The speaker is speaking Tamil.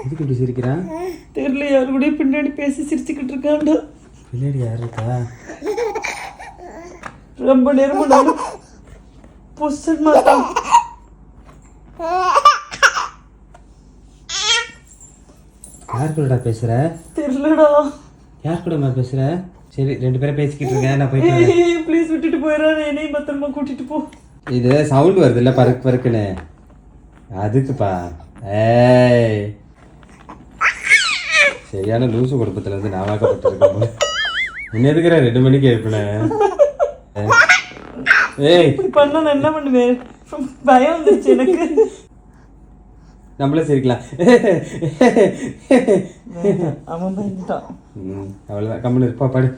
எதுக்கு இப்படி சிரிக்கிறான் தெரியல யாரு கூட பின்னாடி பேசி சிரிச்சுக்கிட்டு இருக்காண்டா பின்னாடி யார் இருக்கா? ரொம்ப நேரமா நான் புசன் யார் கூடடா பேசுற? தெரியலடா. யார் கூடமா பேசுற? சரி ரெண்டு பேரும் பேசிக்கிட்டு இருக்கேன் நான் போயிட்டு ப்ளீஸ் விட்டுட்டு போயிடாத என்னையும் பத்திரமா கூட்டிட்டு போ. இது சவுண்ட் வருது இல்ல பறக்கு பறக்குன்னு. அதுக்குப்பா. ஏய். சரியான லூசு குடும்பத்துல இருந்து நான் வாக்கப்பட்டிருக்கேன் போல. என்ன இருக்கிற ரெண்டு மணிக்கு எழுப்பினேன். ஏய். பண்ணா என்ன பண்ணுவேன் பயம் வந்துருச்சு எனக்கு. நம்மளே சிரிக்கலாம். அவன் பயந்துட்டான் ம், அவ்வளவுதான். கம்முன்னு இருப்பா படு.